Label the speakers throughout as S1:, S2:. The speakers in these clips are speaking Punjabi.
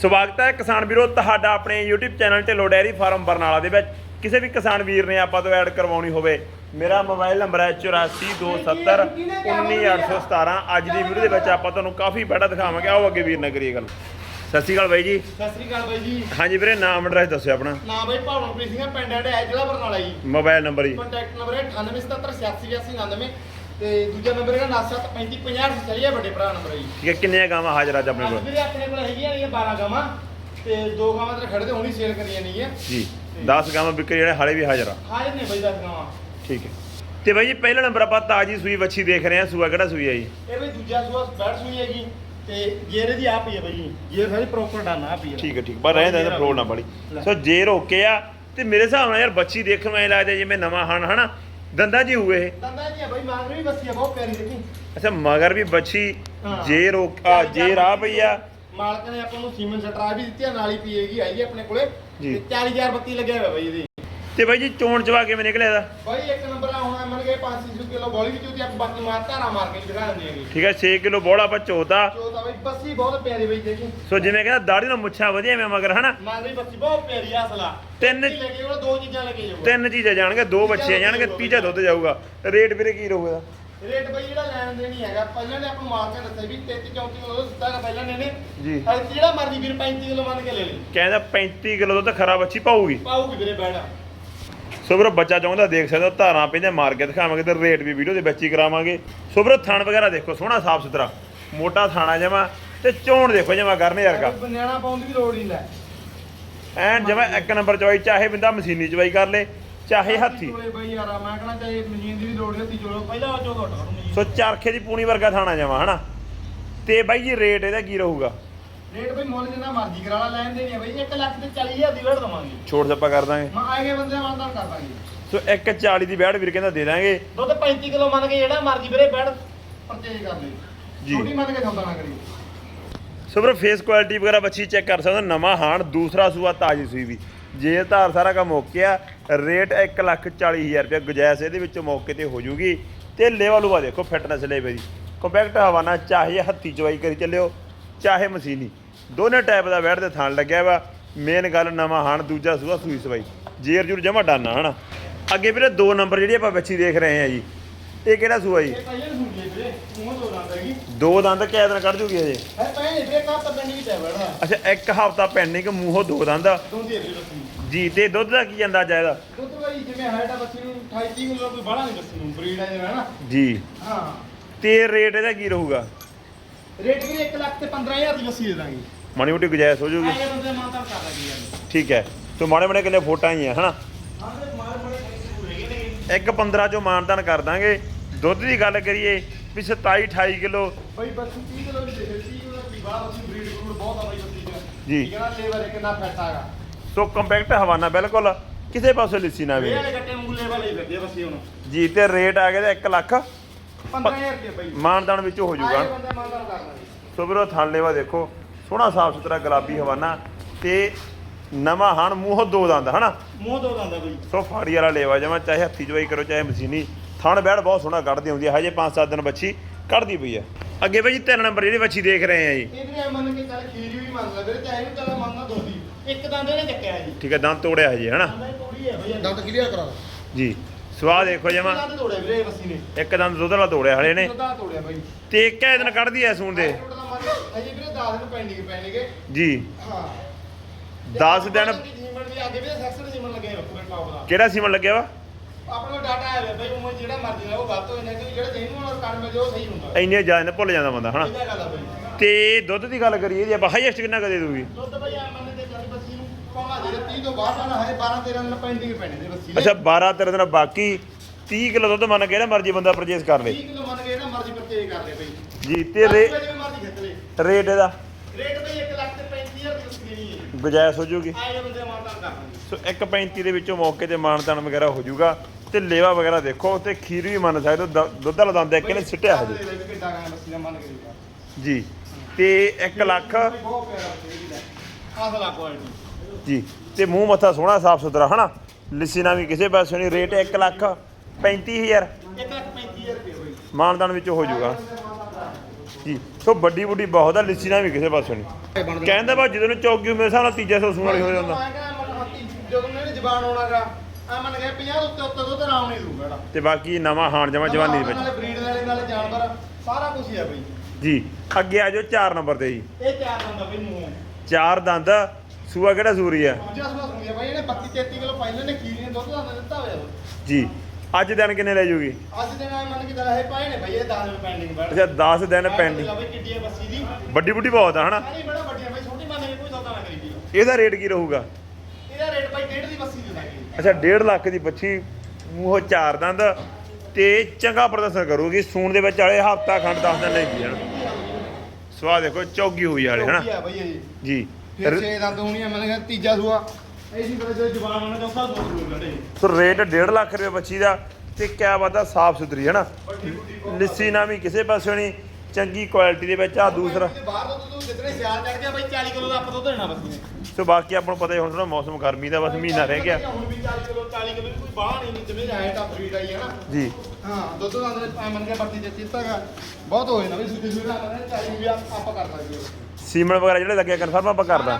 S1: ਸਵਾਗਤ ਹੈ ਕਿਸਾਨ ਵੀਰੋ ਤੁਹਾਡਾ ਆਪਣੇ YouTube channel Dhillon dairy farm Barnala ਦੇ ਵਿੱਚ। ਕਿਸੇ ਵੀ ਕਿਸਾਨ ਵੀਰ ਨੇ ਆਪਾਂ ਤੋਂ ਐਡ ਕਰਵਾਉਣੀ ਹੋਵੇ ਮੇਰਾ ਮੋਬਾਈਲ ਨੰਬਰ ਹੈ 8427 19817 ਅੱਜ ਦੀ ਵੀਡੀਓ ਦੇ ਵਿੱਚ ਆਪਾਂ ਤੁਹਾਨੂੰ ਕਾਫੀ ਬੜਾ ਦਿਖਾਵਾਂਗੇ। ਆਓ ਅੱਗੇ ਵੀਰ ਨਾਲ ਕਰੀਏ ਗੱਲ। ਸਤਿ ਸ਼੍ਰੀ ਅਕਾਲ ਬਾਈ ਜੀ।
S2: ਸਤਿ ਸ੍ਰੀ ਅਕਾਲ ਬਾਈ ਜੀ।
S1: ਹਾਂਜੀ ਵੀਰੇ ਨਾਮ ਐਡਰੈਸ ਦੱਸਿਓ ਆਪਣਾ।
S2: ਨਾਮ ਬਾਈ ਭਾਵਨਪ੍ਰੀਤ ਸਿੰਘ ਪਿੰਡ ਐਡ ਹੈ ਜ਼ਿਲ੍ਹਾ ਬਰਨਾਲਾ ਜੀ।
S1: ਮੋਬਾਈਲ ਨੰਬਰ ਜੀ।
S2: ਕੰਟੈਕਟ ਨੰਬਰ ਹੈ 9877868899 ਤੇ ਦੂਜਾ ਨੰਬਰ ਹੈਗਾ 973550 ਚੱਲਿਆ ਵੱਡੇ ਭਰਾ ਨੰਬਰ ਹੈ ਜੀ।
S1: ਠੀਕ ਹੈ ਕਿੰਨੀਆਂ ਗਾਵਾਂ ਹਾਜ਼ਰ ਅੱਜ ਆਪਣੇ
S2: ਅੱਜ
S1: ਕੋਲ?
S2: ਵੀਰੇ ਆਪਣੇ ਕੋਲ ਹੈਗੀਆਂ ਨੇ 12 ਗਾਵਾਂ ਤੇ ਦੋ ਗਾਵਾਂ ਤੇ ਖੜੇ ਤੇ ਹੁਣੀ ਸੇਲ ਕਰੀਆਂ ਨਹੀਂ ਹੈ
S1: ਜੀ 10 ਗਾਵਾਂ ਵਿਕਰੀ ਜਿਹੜੇ ਹਾਲੇ ਵੀ ਹਾਜ਼ਰ ਆ।
S2: ਹਾਜ਼ਰ ਨੇ ਬਾਈ 10 ਗਾਵਾਂ।
S1: ਠੀਕ ਹੈ। ਤੇ ਬਾਈ ਜੀ ਪਹਿਲਾ ਨੰਬਰ ਆਪਾਂ ਤਾਜੀ ਸੂਈ ਵੱਛੀ ਦੇਖ ਰਹੇ ਹਾਂ। ਸੂਆ ਕਿਹੜਾ ਸੂਈ ਹੈ ਜੀ?
S2: ਇਹ ਬਈ ਦੂਜਾ ਸੂਆ ਬੈਠ ਸੂਈ ਹੈਗੀ ਤੇ ਜੇਰੇ ਦੀ ਆਪ ਹੀ ਹੈ ਬਾਈ ਜੀ। ਜੇਰ ਸਾਰੀ ਪ੍ਰੋਪਰ ਡਾਨਾ ਆਪ ਹੀ ਹੈ।
S1: ਠੀਕ ਹੈ ਠੀਕ ਪਰ ਰਹਿੰਦਾ ਇਹਦਾ ਫਲੋਰ ਨਾ ਬੜੀ। ਸੋ ਜੇ ਰੋਕੇ ਆ ਤੇ ਮੇਰੇ ਹਿਸਾਬ ਨਾਲ ਯਾਰ ਬੱਚੀ ਦੇਖਣ ਨੂੰ ਐ ਲੱਗਦਾ ਜਿਵੇਂ ਨਵਾਂ ਹਣ ਹਨਾ? ਦੰਦਾਂ ਜੀ ਹੋਏ ਇਹ।
S2: ਦੰਦਾ ਜੀ ਬਾਈ ਮਾਂਗ ਵੀ ਬੱਸੀ ਬਹੁਤ ਪਿਆਰੀ ਦੇਖੀ।
S1: ਅੱਛਾ ਮਗਰ ਵੀ ਬੱਚੀ
S2: ਹਾਂ।
S1: ਜੇ ਰੋਕ ਜੇ ਰਾਹ ਪਈ ਆ।
S2: ਮਾਲਕ ਨੇ ਆਪਾਂ ਨੂੰ ਸੀਮਨ ਸਟਰਾ ਵੀ ਦਿੱਤੀ ਆ ਨਾਲ ਹੀ ਪੀਏਗੀ ਆਈ ਆਪਣੇ ਕੋਲੇ।
S1: ਜੀ।
S2: ਤੇ 40000 ਬੱਤੀ ਲੱਗਿਆ ਹੋਇਆ ਬਾਈ ਇਹਦੀ।
S1: ਤੇ ਬਾਈ ਜੀ ਚੋਣ ਚਵਾ ਕਿਵੇਂ ਨਿਕਲਿਆ ਇਹਦਾ?
S2: ਬਾਈ ਇੱਕ ਨੰਬਰ ਆ ਹੁਣ ਮੰਨ ਗਏ 500 ਕਿਲੋ ਬੋਲੀ ਵਿੱਚ ਉਹਦੀ ਆਪਾਂ ਬਾਕੀ ਮਾਰ ਧਾਰਾ ਮਾਰ ਕੇ ਦਿਖਾ ਦਿੰਦੇ ਹੈਗੇ
S1: ਠੀਕ ਹੈ 6 ਕਿਲੋ ਬੋਲਾ ਆਪਾਂ ਚੋਤਾ
S2: ਜੋ ਤਾਂ ਬਾਈ ਬੱਸੀ ਬਹੁਤ ਪਿਆਰੀ ਬਾਈ ਦੇਖੀ
S1: ਸੋ ਜਿਵੇਂ ਕਹਿੰਦਾ ਦਾੜੀ ਨਾਲ ਮੁੱਛਾਂ ਵਧੀਆ ਮੈਂ ਮਗਰ ਹਨਾ?
S2: ਮਾਂ ਦੀ ਬੱਸੀ ਬਹੁਤ ਪਿਆਰੀ ਆ ਅਸਲਾ।
S1: ਤਿੰਨ-
S2: ਲੈ ਕੇ ਉਹ ਦੋ ਚੀਜ਼ਾਂ ਲੈ ਕੇ ਜਾਊਗਾ।
S1: ਤਿੰਨ ਚੀਜ਼ਾਂ ਜਾਣਗੇ ਦੋ ਬੱਚੇ ਜਾਣਗੇ ਤੀਜਾ ਦੁੱਧ ਜਾਊਗਾ। ਰੇਟ ਵੀਰੇ ਕੀ ਰਹੂਗਾ
S2: ਰੇਟ ਬਾਈ ਜਿਹੜਾ ਲੈਣ ਦੇ ਨਹੀਂ ਹੈਗਾ ਪਹਿਲਾਂ ਨੇ ਆਪਾਂ ਮਾਰ ਕੇ ਦੱਸਿਆ ਵੀ 33 34 ਕਿਲੋ ਸਿੱਧਾ ਦਾ ਪਹਿਲਾਂ ਨੇ ਨੇ
S1: ਜੀ।
S2: ਅੱਜ ਜਿਹੜਾ ਮਰਜ਼ੀ ਵੀਰ 35 ਕਿਲੋ ਮੰਨ ਕੇ ਲੈ ਲਈ
S1: ਕਹਿੰਦਾ 35 ਕਿਲੋ ਦੁੱਧ ਖਰਾ ਬੱਚੀ ਪਾਊਗੀ।
S2: ਪਾਊਗੀ ਵੀਰੇ ਬੈੜਾ
S1: ਸੋ ਵੀਰੋ ਬੱਚਾ ਚਾਹੁੰਦਾ ਦੇਖ ਸਕਦੇ ਧਾਰਾਂ ਪੈਂਦੇ ਮਾਰ ਕੇ ਦਿਖਾਵਾਂਗੇ ਤੇ ਰੇਟ ਵੀ ਵੀਡੀਓ ਦੇ ਵਿੱਚ ਹੀ ਕਰਾਵਾਂਗੇ। ਸੋ ਵੀਰੋ ਥਣ ਵਗੈਰਾ ਦੇਖੋ ਸੋਹਣਾ ਸਾਫ਼ ਸੁਥਰਾ ਮੋਟਾ ਥਾਣਾ ਜਮਾ ਤੇ ਚੋਣ ਦੇਖੋ ਜਮਾ ਕਰਨੇ ਵਰਗਾ।
S2: ਬਨਿਆਣਾ ਪਾਉਣ ਦੀ ਲੋੜ ਨਹੀਂ ਲੈ।
S1: ਐਨ ਜਮਾ ਇੱਕ ਨੰਬਰ ਚਵਾਈ ਚਾਹੇ ਬੰਦਾ ਮਸ਼ੀਨੀ ਚਵਾਈ ਕਰ ਲੇ ਚਾਹੇ ਹੱਥੀ।
S2: ਚੋਲੇ ਬਾਈ ਯਾਰ ਮੈਂ ਕਹਣਾ ਚਾਹੇ ਮਸ਼ੀਨ ਦੀ ਵੀ ਲੋੜ ਨਹੀਂ ਹੱਥੀ ਚੋਲੋ। ਪਹਿਲਾਂ ਉਹ ਚੋ ਘਟਾ ਮਸ਼ੀਨ।
S1: ਸੋ ਚਰਖੇ ਦੀ ਪੂਣੀ ਵਰਗਾ ਥਾਣਾ ਜਮਾ ਹਨਾ? ਤੇ ਬਾਈ ਜੀ ਰੇਟ ਇਹਦਾ ਕੀ ਰਹੂਗਾ?
S2: ਰੇਟ ਬਈ ਮੁੱਲ ਜਿੰਨਾ ਮਰਜ਼ੀ ਕਰਾ ਲਾ ਲੈਣ ਦੇ ਨਹੀਂ ਬਈ। 1 ਲੱਖ ਤੇ 40000 ਦੀ ਵੇੜ ਦਵਾਂਗੇ।
S1: ਛੋੜ ਛੱਪਾ ਕਰ ਦਾਂਗੇ।
S2: ਮੈਂ ਆਏ ਗਏ ਬੰਦੇ ਮਾਨਦਾਨ ਕਰ ਦਾਂਗੇ।
S1: ਸੋ 140 ਦੀ ਬੈੜ ਵੀਰ ਕਹਿੰਦਾ ਦੇ ਦਾਂਗੇ।
S2: ਦੁੱਧ 35 ਕਿਲੋ ਮੰਨ ਕੇ ਜਿਹੜਾ ਮਰਜ਼ੀ ਵੀਰੇ ਬੈੜ ਪਰਚੇਜ ਕਰ ਲਈ
S1: ਜੀ।
S2: ਛੋਟੀ ਮੰਨ ਕੇ ਸੌਦਾ ਨਾ ਕਰੀ
S1: ਸੋ ਵੀਰੋ ਫੇਸ ਕੁਆਲਿਟੀ ਵਗੈਰਾ ਬੱਚੀ ਚੈੱਕ ਕਰ ਸਕਦੇ ਹੋ ਨਵਾਂ ਹਾਣ ਦੂਸਰਾ ਸੂਆ ਤਾਜੀ ਸੂਈ ਵੀ। ਜੇ ਧਾਰ ਸਾਰਾ ਕੰਮ ਓਕੇ ਆ ਰੇਟ 140000 ਰੁਪਏ ਗੁਜਾਇਸ਼ ਇਹਦੇ ਵਿੱਚ ਮੌਕੇ ਤੇ ਹੋ ਜੂਗੀ। ਤੇ ਲੈਵਲ ਲੂਆ ਦੇਖੋ ਫਿਟਨੈਸ ਲੈਵੇ ਦੀ ਕੰਪੈਕਟ ਹਵਾਨਾ ਚਾਹੇ ਹੱਥੀ ਚਵਾਈ ਕਰੀ ਚੱਲਿਓ ਚਾਹੇ ਮਸ਼ੀਨੀ। ਦੋਨੇ ਟਾਈਪ ਦਾ ਬੈਠ ਦੇ ਥਾਣ ਲੱਗਿਆ ਵਾ। ਮੇਨ ਗੱਲ ਨਵਾਂ ਹਾਣ ਦੂਜਾ ਸੂਆ ਸੂਈ ਸਵਾਈ। ਜੇਰ ਜੂਰ ਜਮਾ ਡਾਨਾ ਹਨਾ। ਅੱਗੇ ਵੀਰੇ ਦੋ ਨੰਬਰ ਜਿਹੜੀ ਆਪਾਂ ਬੱਚੀ ਦੇਖ ਰਹੇ ਆ ਜੀ। ਇਹ ਕਿਹੜਾ ਸੂਆ ਜੀ?
S2: ਇਹ ਮੂੰਹ ਦੋ ਦੰਦ ਹੈਗੀ।
S1: ਦੋ ਦੰਦ ਕਿਆ ਦਿਨ ਕੱਢ ਜੂਗੀ ਅਜੇ
S2: ਹੈ ਪਹਿਲੇ ਵੀਰੇ ਕਾ ਤਾਂ ਪਿੰਡ ਵਿੱਚ ਹੈ ਬੈੜਾ
S1: ਅੱਛਾ ਇੱਕ ਹਫਤਾ ਪੈਂਡਿੰਗ ਮੂੰਹੋਂ ਦੋ ਦੰਦ।
S2: ਹੈ
S1: ਜੀ ਤੇ ਦੁੱਧ ਦਾ ਕੀ ਅੰਦਾਜ਼ਾ ਇਹਦਾ?
S2: ਦੁੱਧ ਬਾਈ ਜਿਵੇਂ ਹਾਈਟ ਆ ਬੱਸੀ ਨੂੰ 28 30 ਕਿਲੋ ਕੋਈ ਬਾਹਲਾ ਨਹੀਂ ਬੱਸੀ ਨੂੰ ਬਰੀਡ ਆ ਜਿਵੇਂ ਹਨਾ
S1: ਜੀ।
S2: ਹਾਂ।
S1: ਤੇ ਰੇਟ ਇਹਦਾ ਕੀ ਰਹੂਗਾ?
S2: ਰੇਟ ਵੀ 1 ਲੱਖ ਤੇ 15000 ਦੀ ਬੱਸੀ ਦੇ ਦਾਂਗੇ।
S1: ਮਾੜੀ ਮੋਟੀ ਗੁਜਾਇਸ਼ ਹੋ ਜੂਗੀ।
S2: ਆਏ ਬੰਦੇ ਮਾਨਦਾਨ ਕਰ ਦਾਂਗੇ ਯਾਰ
S1: ਠੀਕ ਹੈ। ਤੋ ਮਾੜੇ ਮਾੜੇ ਕਿੰਨੇ ਫੋਟਾਂ ਹੀ ਆ ਹਨਾ?
S2: ਹਾਂ ਤੇ ਮਾਰ ਮਾਰੇ ਕਰੀ ਹੈਗੇ ਨੇ।
S1: ਇੱਕ 15 ਚੋਂ ਮਾਨਦਾਨ ਕਰ ਦਾਂਗੇ। ਦੁੱਧ ਦੀ ਗੱਲ ਕਰੀਏ ਵੀ 27 28 ਕਿਲੋ।
S2: ਬਈ ਬਸ 30 ਕਿਲੋ ਦੀ ਦੇ 30 ਕਿਲੋ ਦੀ ਬਾਹਰ ਅਸੀਂ ਬਰੀਡ ਬਰੂਡ ਬਹੁਤ ਆ ਬਈ ਬੱਸੀ ਚ।
S1: ਜੀ।
S2: ਠੀਕ ਹੈ ਨਾ ਲੇਵਰ ਕਿੰਨਾ ਫੈਟ ਆਗਾ
S1: ਸੋ ਕੰਪੈਕਟ ਹਵਾਨਾ ਬਿਲਕੁਲ। ਕਿਸੇ ਪਾਸੇ ਲਿੱਸੀ ਨਾ
S2: ਇਹ
S1: ਵੇ
S2: ਵਾਲੇ ਗੱਟੇ ਵਾਂਗੂ ਲੇਵਰ ਹੀ ਫਿਰਦੇ ਬੱਸੀ ਹੁਣ।
S1: ਜੀ ਤੇ ਰੇਟ ਆ ਗਿਆ 1 ਲੱਖ।
S2: 15000 ਰੁਪਏ ਬਈ।
S1: ਮਾਨਦਾਨ ਵਿੱਚੋਂ ਹੋ
S2: ਬੰਦੇ ਮਾਨਦਾਨ ਕਰ ਦਾਂਗੇ
S1: ਸੋ ਵੀਰੋ ਥਣ ਲੇਵਾ ਦੇਖੋ। ਸੋਹਣਾ ਸਾਫ਼ ਸੁਥਰਾ ਗੁਲਾਬੀ ਹਵਾਨਾ ਤੇ ਨਵਾਂ ਹਣ ਮੂੰਹੋਂ ਦੋ ਦੰਦ ਹਨਾ?
S2: ਮੂੰਹ ਦੋ ਦੰਦਾ ਬਈ।
S1: ਸੋ ਫਾੜੀ ਵਾਲਾ ਲੇਵਾ ਜਮਾ ਚਾਹੇ ਹੱਥੀ ਚਵਾਈ ਕਰੋ ਚਾਹੇ ਮਸ਼ੀਨੀ। ਥਣ ਬੈੜ ਬਹੁਤ ਸੋਹਣਾ ਕੱਢਦੀ ਹੁੰਦੀ ਹੈ ਹਜੇ 5-7 ਦਿਨ ਬੱਚੀ ਕੱਢਦੀ ਪਈ ਹੈ। ਅੱਗੇ ਭਾਈ ਜੀ ਤਿੰਨ ਨੰਬਰ ਜਿਹੜੀ ਬੱਚੀ ਦੇਖ ਰਹੇ ਆ ਜੀ।
S2: ਇਹਦੇ ਮੰਨ ਕੇ ਚੱਲ ਖੀਰੀ ਵੀ ਮੰਨ ਲੈ ਵੀਰੇ ਚਾਹੇ ਨੂੰ ਚੱਲ ਮੰਨਦਾ ਦੋਦੀ ਇੱਕ ਦੰਦ ਇਹਨੇ ਚੱਕਿਆ ਜੀ।
S1: ਠੀਕ ਹੈ ਦੰਦ ਤੋੜਿਆ ਹਜੇ ਹਨਾ?
S2: ਦੰਦ
S3: ਕਲੀਅਰ ਕਰਾ
S1: ਜੀ ਸਵਾਦ ਦੇਖੋ ਜਮਾ।
S2: ਦੰਦ ਤੋੜਿਆ ਵੀਰੇ ਇਹ ਬੱਸੀ ਨੇ।
S1: ਇੱਕ ਦੰਦ ਦੁੱਧ ਵਾਲਾ ਤੋੜਿਆ ਹਲੇ ਨੇ
S2: ਦੰਦ ਤੋੜਿਆ ਬਈ।
S1: ਤੇ ਕਿਹ ਦਿਨ ਕੱਢਦੀ ਐ ਸੂਣ ਦੇ?
S2: ਅਜੇ ਵੀਰੇ 10 ਦਿਨ ਪੈਂਡਿੰਗ ਪੈਣਗੇ।
S1: ਜੀ।
S2: ਹਾਂ।
S1: 10 ਦਿਨ
S2: ਜੀਵਨ ਵੀ ਅੱਗੇ ਵੀ ਸੈਕਸ਼ਨ ਜੀਵਨ ਲੱਗੇ ਹੋਏ ਪੂਰੇ ਟੌਪ ਦਾ।
S1: ਕਿਹੜਾ ਸੀਮਨ ਲੱਗਿਆ ਵਾ?
S2: ਡਾਟਾ ਹੈ ਬਈ ਉਹ ਜਿਹੜਾ ਮਰਜ਼ੀ ਦਾ ਉਹ ਗਲਤ ਹੋ ਜਾਂਦਾ ਕਿ ਜਿਹੜਾ ਜਿਹਨੂੰ ਨਾਲ ਰਿਕਾਰਡ ਮਿਲ ਜਾਏ ਉਹ ਸਹੀ ਹੁੰਦਾ।
S1: ਇੰਨੇ ਜ਼ਿਆਦਾ ਭੁੱਲ ਜਾਂਦਾ ਬੰਦਾ ਹਨਾ?
S2: ਇਹਦਾ ਗੱਲ ਆ ਬਈ।
S1: ਤੇ ਦੁੱਧ ਦੀ ਗੱਲ ਕਰੀਏ ਜੇ ਆਪਾਂ ਹਾਈਐਸਟ ਕਿੰਨਾ ਕਦੇ ਦੂਗੀ
S2: ਦੁੱਧ ਬਈ ਆ ਮੰਨ ਚੱਲ ਬੱਸੀ ਨੂੰ ਪਾਉਣਾ ਜਿਹੜੇ 30 ਤੋਂ ਬਾਅਦ ਆਣਾ ਹੈ 12 13 ਦਿਨ ਪੈਂਡਿੰਗ ਪੈਣੇ ਨੇ ਬੱਸੀ ਦੇ।
S1: ਅੱਛਾ 12 13 ਦਿਨ ਬਾਕੀ 30 ਕਿਲੋ ਦੁੱਧ ਮੰਨ ਕੇ ਨਾ ਮਰਜ਼ੀ ਬੰਦਾ ਪਰਚੇਸ ਕਰ ਲੇ।
S2: 30 ਕਿਲੋ ਮੰਨ ਕੇ ਨਾ ਮਰਜ਼ੀ ਪਰਚੇਜ ਕਰ ਲੈ ਬਈ।
S1: ਜੀ ਤੇ ਰੇ
S2: ਜਿਵੇਂ ਮਰਜ਼ੀ ਖਿੱਚ ਲੈ।
S1: ਰੇਟ ਇਹਦਾ?
S2: ਰੇਟ ਬਈ 1 ਲੱਖ ਤੇ 35000 ਦੀ ਬੱਸੀ ਦੇਣੀ ਹੈ।
S1: ਗੁਜਾਇਸ਼ ਹੋ ਜੂਗੀ।
S2: ਆਏ ਬੰਦੇ ਮਾਨਤਾਨ ਕਰ ਦਾਂਗੇ
S1: ਸੋ 1.35 ਦੇ ਵਿੱਚੋਂ ਮੌਕੇ ਤੇ ਮਾਨਤਾਨ ਵਗੈਰਾ ਹੋ ਜਾਊਗਾ ਤੇ ਲੇਵਾ ਵਗੈਰਾ ਦੇਖੋ ਤੇ ਖੀਰ ਵੀ ਮੰਨ ਸਕਦੇ ਹੋ ਦ- ਦੁੱਧ ਵਾਲਾ ਦੰਦ ਇੱਕ ਨੇ ਸਿੱਟਿਆ ਹਜੇ।
S2: ਕਿੱਡਾ ਗਾ ਬੱਸੀ ਦਾ ਮੰਨ ਕੇ ਦੇਖਾ
S1: ਜੀ ਤੇ 1 ਲੱਖ
S2: ਬਹੁਤ ਪਿਆਰਾ ਬੱਸੀ ਦਾ ਆਸਲਾ ਕੁਆਲਿਟੀ
S1: ਜੀ ਤੇ ਮੂੰਹ ਮੱਥਾ ਸੋਹਣਾ ਸਾਫ਼ ਸੁਥਰਾ ਹਨਾ? ਲਿੱਸੀ ਨਾ ਵੀ ਕਿਸੇ ਪਾਸੇ ਨਹੀਂ ਰੇਟ 1 ਲੱਖ 35000
S2: 1 ਲੱਖ 35000 ਰੁਪਏ
S1: ਮਾਨਦਾਨ ਵਿੱਚ ਹੋ ਜਾਊਗਾ। ਜੀ ਸੋ ਵੱਡੀ ਬੁੱਢੀ ਬਹੁਤ ਆ ਲਿੱਸੀ ਨਾਲ ਵੀ ਕਿਸੇ ਪਾਸੋਂ ਨਹੀਂ। ਕਹਿੰਦਾ ਬਾ ਜਦੋਂ ਨੂੰ ਚੌਕੀ ਮੇਰੇ ਹਿਸਾਬ ਨਾਲ ਤੀਜਾ ਸੌ ਸੂਣ ਵਾਲੀ ਹੋ ਜਾਂਦਾ।
S2: ਜਦੋਂ ਇਹਨੇ ਜ਼ਬਾਨ ਆਉਣਾਗਾ ਆ ਮੰਨ ਗਿਆ 50 ਉੱਤੇ ਉੱਤੇ ਦੁੱਧ ਆਰਾਮ ਨਹੀਂ ਦੂਗਾ ਇਹਦਾ
S1: ਤੇ ਬਾਕੀ ਨਵਾਂ ਹਾਣ ਜਮਾ ਜਵਾਨੀ ਦੇ ਵਿੱਚ।
S2: ਨਾਲੇ ਬਰੀਡ ਨਾਲੇ ਨਾਲੇ ਜਾਨਵਰ ਸਾਰਾ ਕੁਝ ਹੀ ਆ ਬਈ।
S1: ਜੀ ਅੱਗੇ ਆ ਜਾਓ 4 ਨੰਬਰ ਤੇ ਜੀ।
S2: ਇਹ ਤਿਆਰ ਹੁੰਦਾ ਬਈ ਮੂੰਹ।
S1: ਚਾਰ ਦੰਦ ਸੂਆ ਕਿਹੜਾ ਸੂਰੀ ਆ?
S2: ਦੂਜਾ ਸੁਣਾ ਸੁਣਿਆ ਬਈ ਇਹਨੇ 32 33 ਕਿਲੋ ਪਹਿਲੇ ਨੇ ਖੀਰੀਆਂ ਦੁੱਧ ਦਾ ਦਿੱਤਾ ਹੋਇਆ। ਵਾ।
S1: ਜੀ ਅੱਜ ਦਿਨ ਕਿੰਨੇ ਲੈ ਜੂਗੀ?
S2: ਅੱਜ ਦੇ ਨਾਲ ਮੰਨ ਕੇ ਚੱਲ ਇਹ ਪਾਏ ਨੇ ਬਈ ਇਹ 10 ਦਿਨ ਪੈਂਡਿੰਗ ਬੈਠ
S1: ਅੱਛਾ 10 ਦਿਨ ਪੈਂਡਿੰਗ
S2: ਬਈ ਕਿੱਡੀ ਆ ਬੱਸੀ ਦੀ।
S1: ਵੱਡੀ ਬੁੱਢੀ ਬਹੁਤ ਆ ਹਨਾ?
S2: ਨਹੀਂ ਬੜਾ ਵੱਡੀ ਆ ਬਈ ਛੋਟੀ ਮੰਨ ਕੇ ਕੋਈ ਸੌਦਾ ਨਾ ਕਰੀ
S1: ਇਹਦਾ ਰੇਟ ਕੀ ਰਹੂਗਾ
S2: ਇਹਦਾ ਰੇਟ ਬਈ ਡੇਢ ਦੀ ਬੱਸੀ ਦੇ ਦਾਂਗੇ
S1: ਅੱਛਾ 1.5 ਲੱਖ ਦੀ ਬੱਚੀ ਮੂੰਹੋਂ ਚਾਰ ਦੰਦ ਤੇ ਚੰਗਾ ਪ੍ਰਦਰਸ਼ਨ ਕਰੂਗੀ। ਸੂਣ ਦੇ ਵਿੱਚ ਵਾਲੇ ਹਫਤਾ ਖੰਡ 10 ਦਿਨ ਲੈਂਦੀ ਹਨ ਸਵਾਦ ਦੇਖੋ ਚੌਗੀ ਹੋਈ ਵਾਲੇ ਹਨਾ ਜੀ।
S2: ਫਿਰ ਛੇ ਦੰਦ ਹੋਣੀ ਆ ਮੰਨ ਕੇ ਤੀਜਾ ਸੂਆ। ਇਹ ਸੀ ਜਦੋਂ ਜਵਾਨ ਹੋਣਾ ਚੌਥਾ ਦੋ ਸੂਆ ਲੜੇ
S1: ਸੋ ਰੇਟ 1.5 ਲੱਖ ਰੁਪਏ ਬੱਚੀ ਦਾ ਤੇ ਕਿਆ ਬਾਤ ਸਾਫ਼ ਸੁਥਰੀ ਹੈ ਨਾ। ਲਿੱਸੀ ਨਾ ਵੀ ਕਿਸੇ ਪਾਸੇ ਨਹੀਂ ਚੰਗੀ ਕੁਆਲਿਟੀ ਦੇ ਵਿੱਚ ਆ ਦੂਸਰਾ।
S2: ਬਾਹਰ ਤੋਂ ਤੂੰ ਜਿਤਨੇ ਸਿਆਲ ਚੜ ਗਿਆ ਬਈ 40 ਕਿਲੋ ਦਾ ਆਪਾਂ ਦੁੱਧ ਦੇਣਾ ਬੱਸੀ ਨੇ।
S1: ਸੋ ਬਾਕੀ ਆਪਾਂ ਨੂੰ ਪਤਾ ਹੀ ਹੁਣ ਥੋੜਾ ਮੌਸਮ ਗਰਮੀ ਦਾ ਬਸ ਮਹੀਨਾ ਰਹਿ ਗਿਆ।
S2: ਹੁਣ ਵੀ 40 ਕਿਲੋ 40 ਕਿਲੋ ਕੋਈ ਬਾਹਰ ਨਹੀਂ ਜਿਵੇਂ ਆਇਆ ਤਾਂ ਬਰੀਡ ਆਈ ਹੈ ਨਾ।
S1: ਜੀ।
S2: ਹਾਂ ਦੁੱਧ ਦਾ ਅੰਦਰ ਆ ਮੰਨ ਕੇ ਬੱਤੀ ਦੇ ਚਿੱਤਾਗਾ ਬਹੁਤ ਹੋਏ ਨਾ ਵੀ ਸੁੱਤੀ ਸੁੱਤੀ ਨਾ 40 ਵੀ ਆਪ- ਆਪਾਂ ਕਰ ਸਕਦੇ ਹਾਂ।
S1: ਸੀਮਨ ਵਗੈਰਾ ਜਿਹੜੇ ਲੱਗੇ ਕਨਫਰਮ ਆਪਾਂ ਕਰਦਾ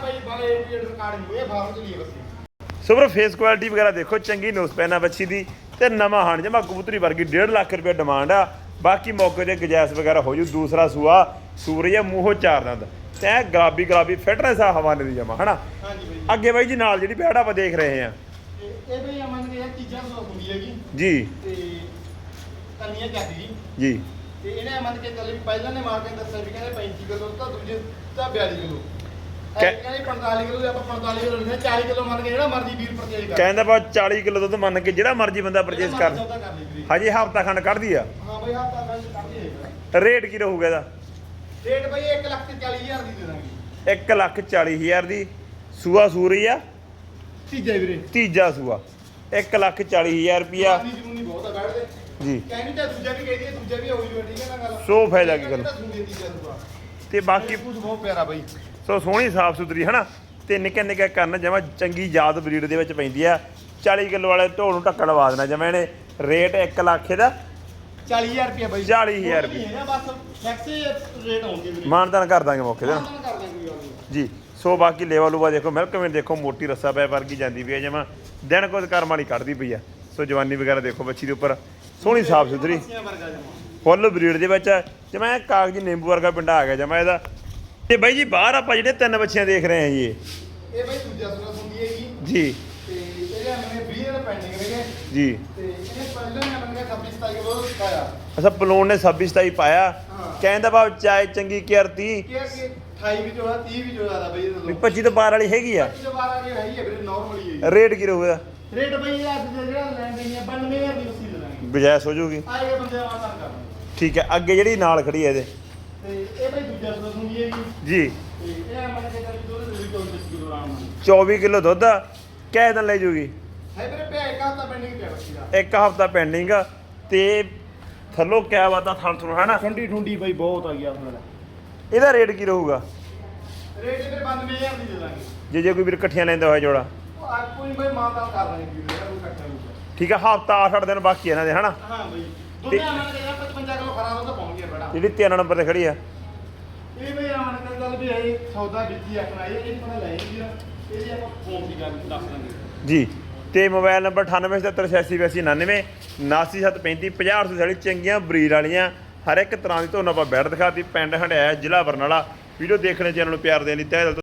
S1: ਸੋ ਬਰੋ ਫੇਸ ਕੁਆਲਿਟੀ ਵਗੈਰਾ ਦੇਖੋ ਚੰਗੀ ਨੋਸ ਪੈਨਾ ਬੱਚੀ ਦੀ ਤੇ ਨਵਾਂ ਹਣ ਜਮਾ ਕਬੂਤਰੀ ਵਰਗੀ 1.5 ਲੱਖ ਰੁਪਏ ਡਿਮਾਂਡ ਆ। ਬਾਕੀ ਮੌਕੇ ਤੇ ਗੁਜਾਇਸ਼ ਵਗੈਰਾ ਹੋ ਜੂ ਦੂਸਰਾ ਸੂਆ ਸੂਰੀਆ ਮੂੰਹੋਂ ਚਾਰ ਦੰਦ। ਤੇ ਗੁਲਾਬੀ ਗੁਲਾਬੀ ਫਿਟਨੈਸ ਆ ਹਵਾਨੇ ਦੀ ਜਮਾ ਹਨਾ?
S2: ਹਾਂਜੀ ਬਾਈ
S1: ਅੱਗੇ ਬਾਈ ਜੀ ਨਾਲ ਜਿਹੜੀ ਪੈੜ ਆਪਾਂ ਦੇਖ ਰਹੇ ਆ
S2: ਤੇ ਇਹ ਵੀ ਮੰਨ ਕੇ ਇਹ ਚੀਜ਼ਾਂ ਸੋ ਹੁੰਦੀ ਹੈਗੀ।
S1: ਜੀ।
S2: ਤੇ ਕੰਨੀਆਂ ਜਾਂਦੀ ਜੀ।
S1: ਜੀ।
S2: ਤੇ ਇਹਨੇ ਮੰਨ ਕੇ ਵੀ ਪਹਿਲਾਂ ਨੇ ਮਾਰ ਕੇ ਦੱਸਿਆ ਵੀ ਕਹਿੰਦੇ 35 ਕਿਲੋ ਤਾਂ ਦੂਜੇ ਤਾਂ 42 ਕਿਲੋ।
S1: ਕਹਿ-
S2: ਕਹਿੰਦੇ 45 ਕਿਲੋ ਆਪਾਂ 45 ਕਿਲੋ ਲਿਖਿਆ 40 ਕਿਲੋ ਮੰਨ ਕੇ ਜਿਹੜਾ ਮਰਜ਼ੀ ਵੀਰ ਪਰਚੇਜ ਕਰ।
S1: ਕਹਿੰਦਾ ਬਾ 40 ਕਿਲੋ ਦੁੱਧ ਮੰਨ ਕੇ ਜਿਹੜਾ ਮਰਜ਼ੀ ਬੰਦਾ ਪਰਚੇਸ ਕਰ।
S2: ਸੌਦਾ ਕਰ ਲਈ ਵੀਰੇ।
S1: ਹਜੇ ਹਫਤਾ ਖੰਡ ਕੱਢਦੀ ਆ।
S2: ਹਾਂ ਬਈ ਹੱਥਾਂ ਕਰਦੇ ਹੈਗਾ
S1: ਰੇਟ ਕੀ ਰਹੂਗਾ ਇਹਦਾ?
S2: ਰੇਟ ਬਈ 1 ਲੱਖ ਤੇ 40 ਹਜ਼ਾਰ ਦੀ ਦੇ ਦਾਂਗੇ।
S1: 1 ਲੱਖ 40 ਹਜ਼ਾਰ ਦੀ। ਸੂਆ ਸੂਰੀ ਆ?
S2: ਤੀਜਾ ਵੀਰੇ।
S1: ਤੀਜਾ ਸੂਆ। 1 ਲੱਖ 40 ਹਜ਼ਾਰ ਰੁਪਿਆ
S2: ਜਵਾਨੀ ਜਮੂਨੀ ਬਹੁਤ ਆ ਬੈਠਦੇ
S1: ਜੀ।
S2: ਕਹਿੰਦੀ ਤਾਂ ਦੂਜਾ ਵੀ ਕਹਿੰਦੀ ਦੂਜਾ ਵੀ ਹੋਈ ਜੂਗਾ ਠੀਕ ਹੈ ਨਾ ਗੱਲ?
S1: ਸੋ ਫਾਇਦਾ ਕੀ
S2: ਸੂਆ।
S1: ਤੇ ਬਾਕੀ
S2: ਕੁਝ ਬਹੁਤ ਪਿਆਰਾ ਬਈ।
S1: ਸੋ ਸੋਹਣੀ ਸਾਫ਼ ਸੁਥਰੀ ਹਨਾ? ਤੇ ਨਿੱਕੇ ਨਿੱਕੇ ਕੰਨ ਜਮਾ ਚੰਗੀ ਯਾਦ ਬਰੀਡ ਦੇ ਵਿੱਚ ਪੈਂਦੀ ਆ। 40 ਕਿਲੋ ਵਾਲੇ ਢੋਲ ਨੂੰ ਢੱਕਣ ਲਵਾ ਦੇਣਾ ਜਿਵੇਂ ਇਹਨੇ। ਰੇਟ 1 ਲੱਖ ਇਹਦਾ।
S2: 40000 ਰੁਪਏ ਬਈ।
S1: 40,000 ਰੁਪਏ।
S2: ਬਸ ਟੈਕਸੀ ਰੇਟ ਆਉਂਦੀ ਵੀਰੇ।
S1: ਮਾਨਦਾਨ ਕਰ ਦਾਂਗੇ ਮੌਕੇ ਤੇ। ਨਾ
S2: ਕਰ ਦਾਂਗੇ
S1: ਜੀ ਸੋ ਬਾਕੀ ਲੇਵਾ ਲੂਵਾ ਦੇਖੋ ਮਿਲਕਮੇਟ ਦੇਖੋ ਮੋਟੀ ਰੱਸਾ ਪੈ ਵਰਗੀ ਜਾਂਦੀ ਪਈ ਹੈ ਜਮਾ ਦਿਨ ਕੁਝ ਕਰਮ ਵਾਲੀ ਕੱਢਦੀ ਪਈ ਆ। ਸੋ ਜਵਾਨੀ ਵਗੈਰਾ ਦੇਖੋ ਬੱਚੀ ਦੇ ਉੱਪਰ ਸੋਹਣੀ ਸਾਫ਼ ਸੁਥਰੀ।
S2: ਵਰਗਾ ਜਮਾ।
S1: ਫੁੱਲ ਬਰੀਡ ਦੇ ਵਿੱਚ ਜਿਵੇਂ ਕਾਗਜੀ ਨਿੰਬੂ ਵਰਗਾ ਪਿੰਡਾ ਆ ਗਿਆ ਜਮਾ ਇਹਦਾ। ਤੇ ਬਾਈ ਜੀ ਬਾਹਰ ਆਪਾਂ ਜਿਹੜੇ ਤਿੰਨ ਬੱਚੀਆਂ ਦੇਖ ਰਹੇ ਹਾਂ ਜੀ ਇਹ।
S2: ਇਹ ਬਈ ਦੂਜਾ ਸੂਆ ਹੁੰਦੀ ਹੈਗੀ
S1: ਜੀ।
S2: ਤੇ ਇਹਦੇ ਮੰਨੇ 20 ਦਿਨ ਪੈਂਡਿੰਗ
S1: ਜੀ
S2: ਤੇ ਇਹਨੇ ਪਹਿਲਾਂ ਨੇ ਮੰਨੇ 26 27 ਕਿਲੋ ਪਾਇਆ?
S1: ਅਸਾਂ ਪਲੂਨ ਨੇ 26 27 ਪਾਇਆ। ਕਹਿੰਦਾ ਬਾਬ ਚਾਹੇ ਚੰਗੀ ਕੇਅਰ 30
S2: ਕਿ ਕਿ 28 ਵੀ ਜੋੜਾ 30 ਵੀ ਬਈ ਇਹ
S1: ਵੀ
S2: ਦੋ
S1: 25 ਤੋਂ ਪਾਰ ਵਾਲੀ ਹੈਗੀ ਆ।
S2: 25 12 ਦੀ ਹੈ ਹੀ ਹੈ ਵੀਰੇ ਨਾਰਮਲੀ ਹੈ
S1: ਰੇਟ ਕੀ ਰਹੂਗਾ?
S2: ਰੇਟ ਬਈ ਇਹ ਅੱਜ ਜਿਹੜਾ ਲੈਣ ਦੇਣੀ ਹੈ 92000 ਦੀ ਉਸੀ ਦੇ ਦਾਂਗੇ
S1: ਗੁਜਾਇਸ਼ ਹੋ ਜਾਊਗੀ
S2: ਬੰਦੇ ਕਰ
S1: ਠੀਕ ਹੈ ਅੱਗੇ ਜਿਹੜੀ ਨਾਲ ਖੜੀ ਹੈ ਇਹਦੇ।
S2: ਤੇ ਇਹ ਬਈ ਦੂਜਾ ਸੂਆ ਹੁੰਦੀ ਹੈਗੀ
S1: ਜੀ।
S2: ਤੇ ਇਹ ਮੰਨ ਕੇ ਚੱਲ ਦੋ ਦੇ ਵੀ 24 ਕਿਲੋ ਆਰਾਮ ਨਾਲ।
S1: 24 ਕਿਲੋ ਦੁੱਧ ਆ। ਕਿਹ ਦਿਨ ਲੈ ਜੂਗੀ?
S2: ਹੈ ਵੀਰੇ ਪਿਆ ਇੱਕ ਹਫ਼ਤਾ ਪੈਂਡਿੰਗ ਪਿਆ ਬੱਚੀ ਦਾ।
S1: ਇੱਕ ਹਫਤਾ ਪੈਂਡਿੰਗ ਆ। ਤੇ ਥੱਲੋਂ ਕਿਆ ਬਾਤਾਂ ਥਣ ਥਣ ਹਨਾ?
S2: ਠੰਡੀ ਠੁੰਡੀ ਬਈ ਬਹੁਤ ਆ ਗਿਆ ਆਪਣਾ।
S1: ਇਹਦਾ ਰੇਟ ਕੀ ਰਹੂਗਾ?
S2: ਰੇਟ ਵੀਰੇ 92000 ਦੀ ਦੇ ਦਾਂਗੇ।
S1: ਜੇ ਜੇ ਕੋਈ ਵੀਰ ਇਕੱਠੀਆਂ ਲੈਂਦਾ ਹੋਇਆ ਜੋੜਾ।
S2: ਉਹ ਆ ਕੋਈ ਬਈ ਮਾਨਤਾ ਕਰ ਰਹੇ ਵੀਰੇ ਉਹ ਇਕੱਠਾ ਹੋਊਗਾ।
S1: ਠੀਕ ਆ ਹਫਤਾ 8-8 ਦਿਨ ਬਾਕੀ ਇਹਨਾਂ ਦੇ ਹਨਾ?
S2: ਹਾਂ ਬਈ। ਦੁਨੀਆ ਮੰਨ ਕੇ 55 ਕਿਲੋ ਖਰਾ ਦੁੱਧ ਪਹੁੰਚ ਗਿਆ ਬੜਾ।
S1: ਜਿਹੜੀ ਤਿੰਨ ਨੰਬਰ ਤੇ ਖੜੀ ਆ।
S2: ਇਹ ਬਈ ਆਣ ਕੇ ਗੱਲ ਵੀ ਇਹ ਸੌਦਾ ਵਿੱਚ ਹੀ ਆਪਣਾ ਇਹ ਇਹ ਪਤਾ ਲੈ ਜੀ ਇਹਦੀ ਆਪਾਂ ਫੋਨ ਦੀ ਗੱਲ ਦੱਸ ਦਾਂਗੇ।
S1: ਜੀ। ਤੇ ਮੋਬਾਈਲ ਨੰਬਰ 9877868299 99735 50 ਚੰਗੀਆਂ ਬਰੀਰ ਵਾਲੀਆਂ, ਹਰ ਇੱਕ ਤਰ੍ਹਾਂ ਦੀ ਤੁਹਾਨੂੰ ਆਪਾਂ ਬੈਡ ਦਿਖਾਤੀ ਪਿੰਡ ਹੰਡਿਆ ਜ਼ਿਲ੍ਹਾ ਬਰਨਾਲਾ, ਵੀਡੀਓ ਦੇਖਣੇ ਚੈਨਲ ਨੂੰ ਪਿਆਰ ਦੇਣ ਲਈ ਤਹਿ ਦਿਲ ਤੋਂ